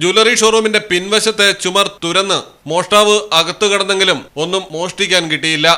Jewellery ഷോറൂമിന്റെ പിൻവശത്തെ ചുമർ തുരന്ന് മോഷ്ടാവ് അകത്തു കടന്നെങ്കിലും ഒന്നും മോഷ്ടിക്കാൻ കിട്ടിയില്ല.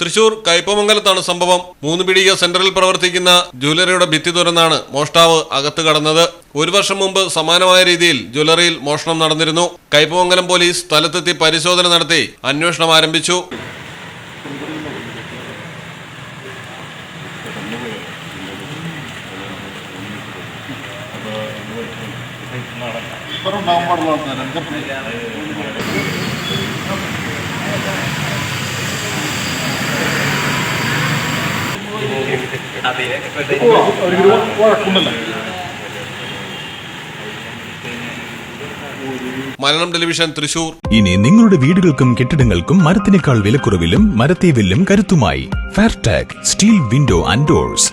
തൃശൂർ കയ്പമംഗലത്താണ് സംഭവം. മൂന്ന് പിടിക സെന്ററിൽ പ്രവർത്തിക്കുന്ന ജ്വല്ലറിയുടെ ഭിത്തി തുറന്നാണ് മോഷ്ടാവ് അകത്ത് കടന്നത്. ഒരു വർഷം മുമ്പ് സമാനമായ രീതിയിൽ ജ്വല്ലറിയിൽ മോഷണം നടന്നിരുന്നു. കയ്പമംഗലം പോലീസ് സ്ഥലത്തെത്തി പരിശോധന നടത്തി അന്വേഷണം ആരംഭിച്ചു. ഉണ്ടാകാൻ പാടുള്ള ആൾക്കാർ മലയാളം ടെലിവിഷൻ തൃശൂർ. ഇനി നിങ്ങളുടെ വീടുകൾക്കും കെട്ടിടങ്ങൾക്കും മരത്തിനേക്കാൾ വിലക്കുറവിലും മരത്തേവില്ലും കരുത്തുമായി. Fairtag steel window and doors